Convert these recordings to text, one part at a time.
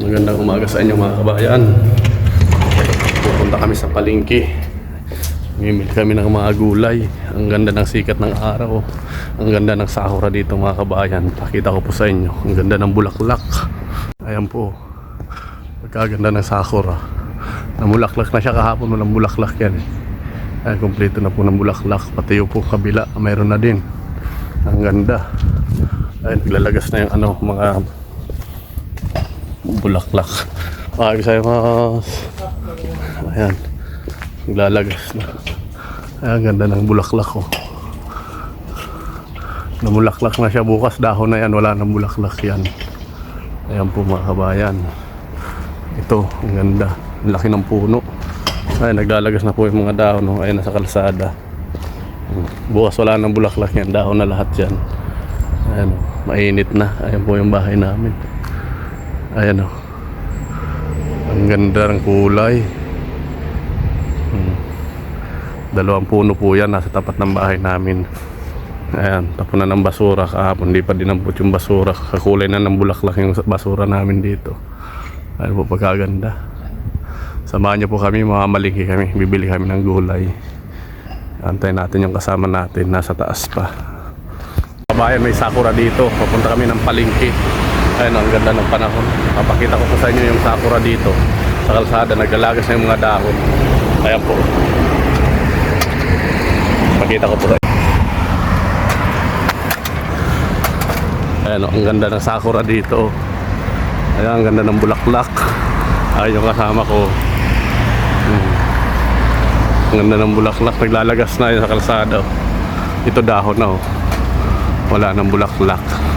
Magandang umaga sa inyo mga kabayan. Pupunta kami sa palengke. Mimili kami ng mga gulay. Ang ganda ng sikat ng araw. Ang ganda ng sakura dito mga kabayan. Pakita ko po sa inyo. Ang ganda ng bulaklak. Ayan po. Pagkaganda ng sakura. Namulaklak na siya kahapon. Walang bulaklak yan. Ayan, kompleto na po ng bulaklak. Pati po kabila. Mayroon na din. Ang ganda. Ayan, naglalagas na yung ano, mga bulaklak. Maraming sa'yo mas. Ayan. Naglalagas na. Ayan, ganda ng bulaklak ko. Namulaklak na siya bukas. Dahon na yan. Wala nang bulaklak yan. Ayan po mga kabayan. Ito, ang ganda. Ang laki ng puno. Ayan, naglalagas na po yung mga dahon. No? Ayan, nasa kalsada. Bukas wala nang bulaklak yan. Dahon na lahat yan. Ayan, oh, mainit na. Ayan po yung bahay namin. Ayan o. Ang ganda ng kulay. Hmm. Dalawang puno po yan. Nasa tapat ng bahay namin. Ayan. Tapunan ng basura kahapon. Hindi pa dinampot yung basura. Kakulay na ng bulaklak yung basura namin dito. Ayan po pagkaganda. Samahan niyo po kami. Mamamalingki kami. Bibili kami ng gulay. Antayin natin yung kasama natin. Nasa taas pa. Kabayan may sakura dito. Papunta kami ng palingki. Ayun, ang ganda ng panahon. Papakita ko sa inyo yung sakura dito. Sa kalsada, naglalagas na yung mga dahon. Ayan po. Pakita ko po sa ang ganda ng sakura dito. Ayan, ang ganda ng bulaklak. Ayun yung kasama ko. Hmm. Ang ganda ng bulaklak. Naglalagas na yun sa kalsada. Ito dahon na oh. Wala nang bulaklak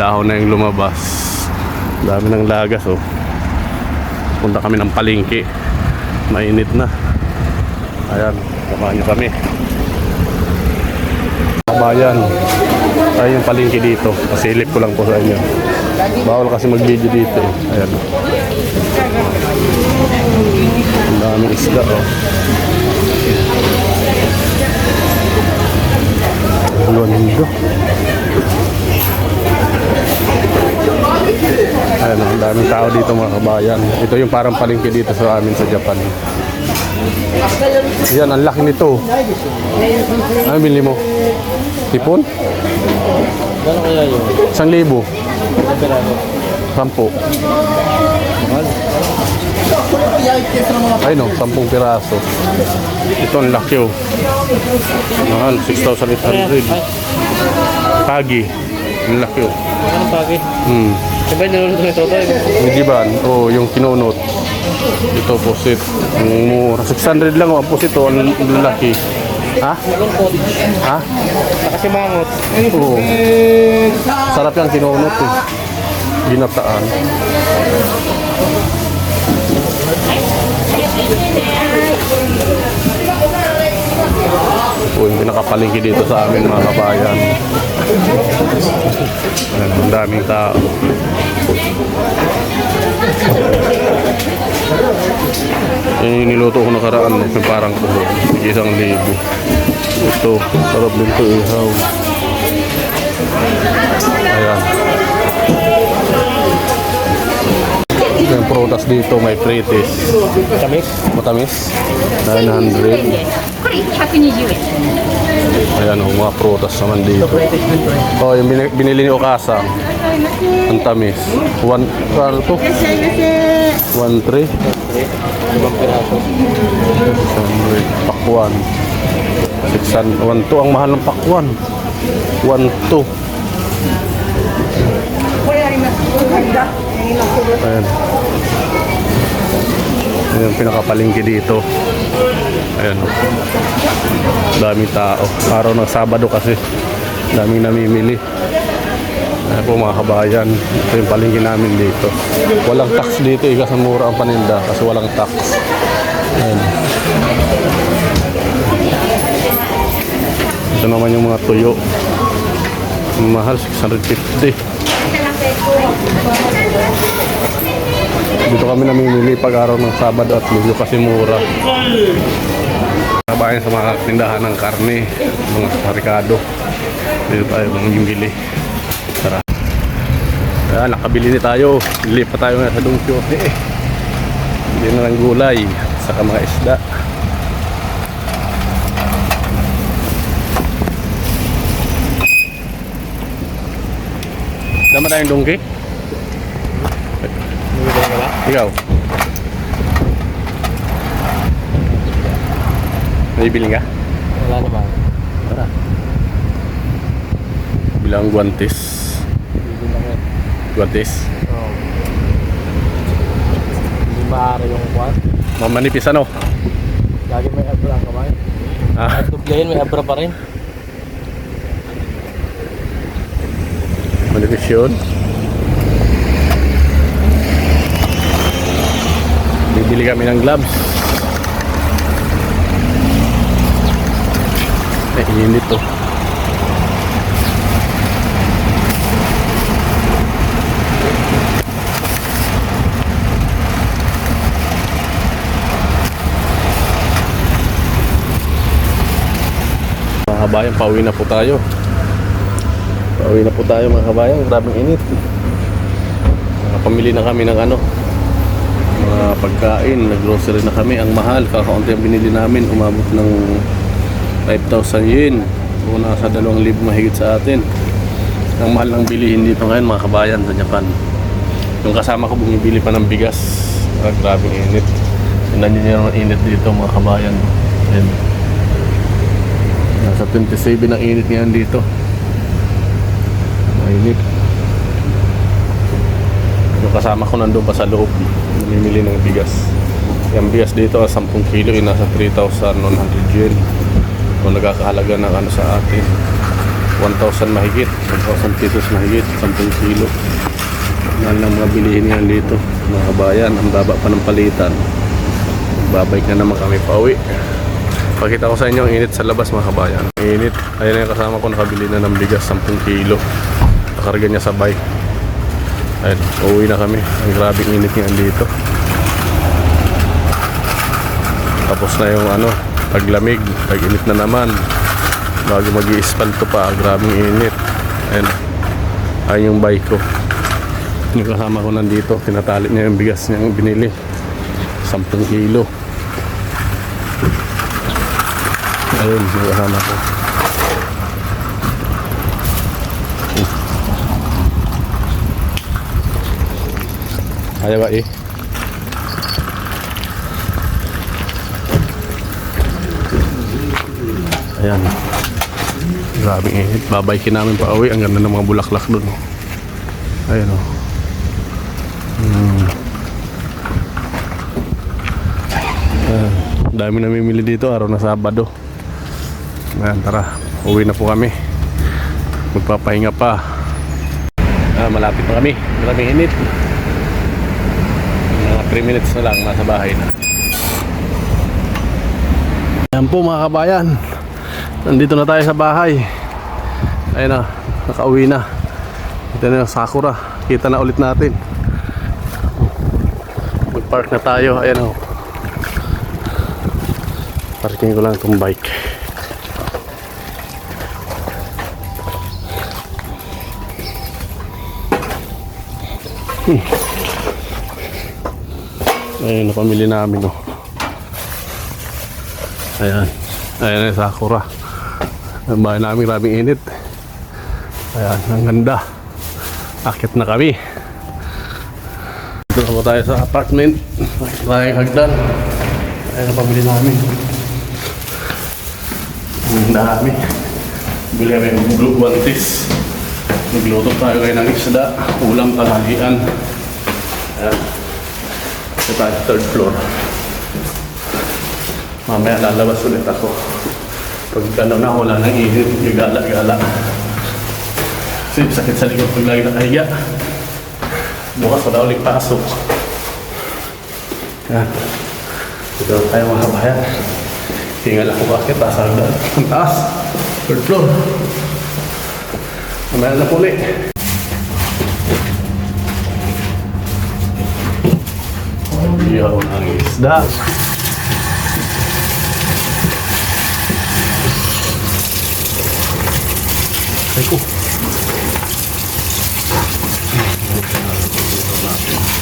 dahon na yung lumabas. Dami ng lagas oh. Punta kami ng palengke mainit na. Ayan samahan nyo kami. Kabayan ay yung palengke dito. Pasilip ko lang po sa inyo. Bawal kasi mag video dito eh. ayan. Ang daming isda oh Daming tao dito mga kabayan. Ito yung parang palengke dito sa amin sa Japan. Yan, ang laki nito. Ano bili mo? Tipon? Gano'n kaya yun? Isang libo? Sampo? Ay no, sampung piraso. Ito ang laki oh. Mahal, 6,800. Kagi. Ang laki oh. Anong pagi? Hmm. Sabay niluluto ni Totoy. Yung diban, oh, yung kinunot. Ito pusit. Ang mura. 600 lang oh, ang pusit oh, ang lalaki. Ha? Malungkot. Ha? Saka si Mangot. Oo. Sarap yung kinunot eh. Ginataan. Po yung pinakapalingki dito sa amin mga kabayan. Ayan, ang daming tao. Yung niluto ko nakaraan, yung parang puho. Isang libo. Ito, sarap din ito ihaw. yung prutas dito, may pretis. Matamis? Matamis. 900. Ayan, oh, mga prutas naman dito. Oh, yung bin- binili ni Okasa. Ang tamis. One, ano to? One, three. Sandwich. Pakwan. Six, one, two. Ang mahal ng pakwan. One, two. Ayan. Ayan pinakapalingki dito. Ayan. Daming tao. Araw ng Sabado kasi. Daming namimili. Ayan po mga kabayan. Ito yung palingki namin dito. Walang tax dito. Iga sa mura ang paninda kasi walang tax. Ayan. Ito naman yung mga tuyo. Ang Mahal, 650. Dito kami namimili pag araw ng Sabado at Linggo kasi mura. Kabayan sa mga tindahan ng karne, mga karikado. Dito tayo mamimili. Tara. Kaya nakabili ni tayo. Bili pa tayo sa Don Quixote eh. Na ng gulay. Saka mga isda. Dama tayong dongki? Ikaw? Naibili ka? Wala naman. Tara. Bilang guantes. Guantes. Oo. Hindi maaari yung kwan. Mamanipis ano? Lagi may abra ang kamay. Ah, At dublayin may abra pa rin. manipis yun. Bibili kami ng gloves. Eh, init to. Mga kabayan, pauwi na po tayo. Pauwi na po tayo mga kabayan, grabing init. Nakapamili na kami ng ano, mga pagkain, nag-grocery na kami. Ang mahal, kakaunti ang binili namin, umabot ng 5,000 yen. O nasa 2,000 mahigit sa atin. Ang mahal ng bilihin dito ngayon mga kabayan sa Japan. Yung kasama ko bumibili pa ng bigas. Ah, grabing init. Tingnan yung init dito mga kabayan. Ayan. Nasa 27 ang init ngayon dito. Mainit. Yung kasama ko nandun pa sa loob. Namimili ng bigas. Yung bigas dito, 10 kilo, yung nasa 3,100 yen. Kung nagkakahalaga ng ano sa atin. 1,000 mahigit. 1,000 pesos mahigit. 10 kilo. Mahal ng mga bilihin yan dito. Mga kabayan, ang baba pa ng palitan. Babalik na naman kami pa uwi. Pakita ko sa inyo ang init sa labas mga kabayan. Init. Ayan na yung kasama ko nakabili na ng bigas 10 kilo. Nakarga niya sa bike. Ayun, uuwi na kami. Ang grabing init nga dito. Tapos na yung ano, paglamig, pag-init na naman. Bago mag iispalto pa, grabing init. Ayun. Ayun yung bike ko. Yung kasama ko nandito, tinatali niya yung bigas niya yung binili. 10 kilo. Ayun, yung kasama ko. Ayaw ba eh? Ayan. Grabing init. Babaykin namin pa uwi. Ang ganda ng mga bulaklak doon. oh. Ayan o. Hmm. Ah, dami dito. Araw na Sabado. Ayan, tara. Uwi na po kami. Magpapahinga pa. Ah, malapit na kami. Maraming init. Mga 3 minutes na lang. Nasa bahay na. Ayan po mga kabayan. Nandito na tayo sa bahay. Ayun na, nakauwi na. Ito na yung Sakura. Kita na ulit natin. Mag-park na tayo. Ayan o. Parking ko lang itong bike. Hmm. Ayun, napamili namin o. Ayan. Ayan yung Sakura. Ang bahay namin grabing init. Ayan, ang ganda. Akit na kami. Dito na tayo sa apartment. Nakita tayong hagdan. Ayan ang pamili namin. Ang dami. Bili kami ng blue guantes. Nagluto tayo kayo ng isda. Ulam tanghalian. Ayan. Sa third floor. Mamaya lalabas ulit ako. Pag ano na, wala nang init, yung gala-gala. Kasi sakit sa likod pag lagi nakahiga. Bukas wala ulit pasok. Yan. Ito tayo mga kabayan. Tinggal ako bakit, daan. Ang taas. Third floor. Mamaya na po ulit. Ayaw ng isda. Ay ko. Yes.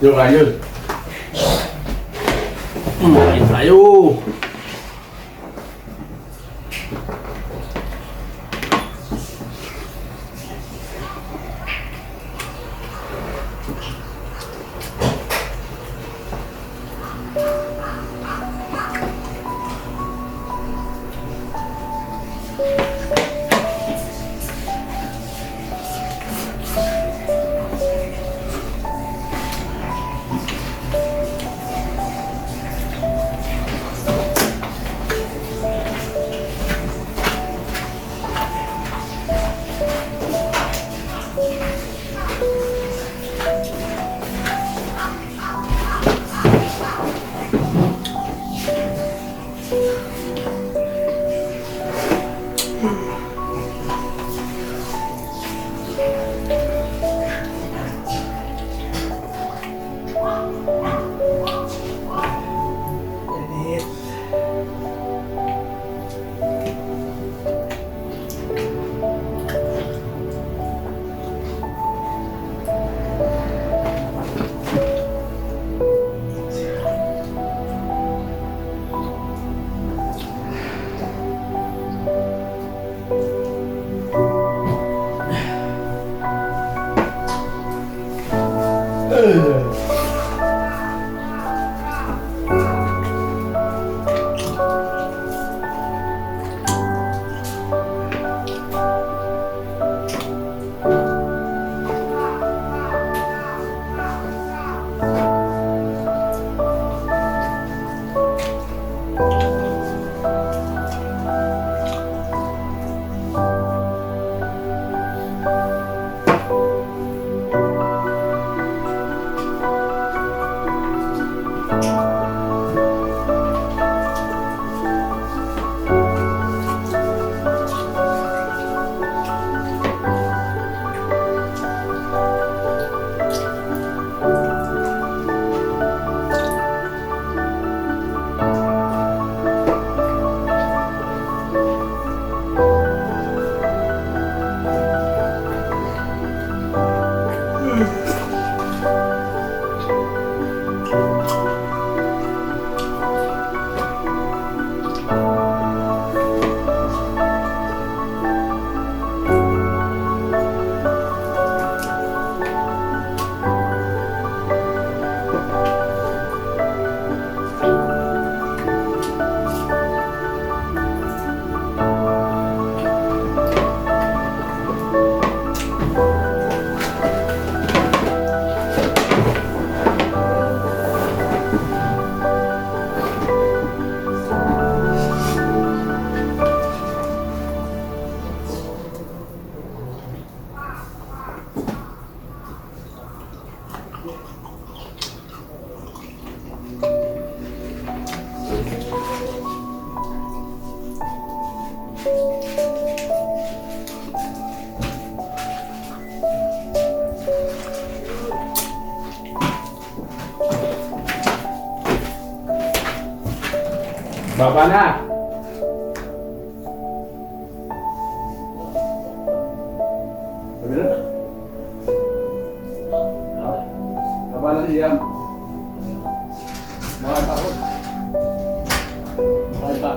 Yung ayun. Kumain tayo. Baba na! Sabi na. Baba na siya. Mga tao. Mga.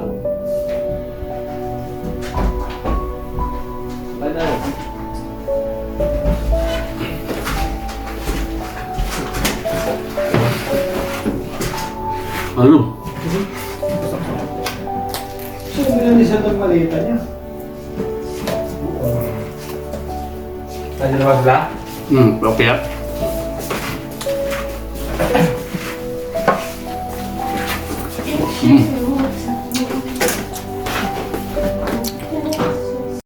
Bye na. Ano? Nilanisan itong malita niya? Ano naman sila? Hmm, okay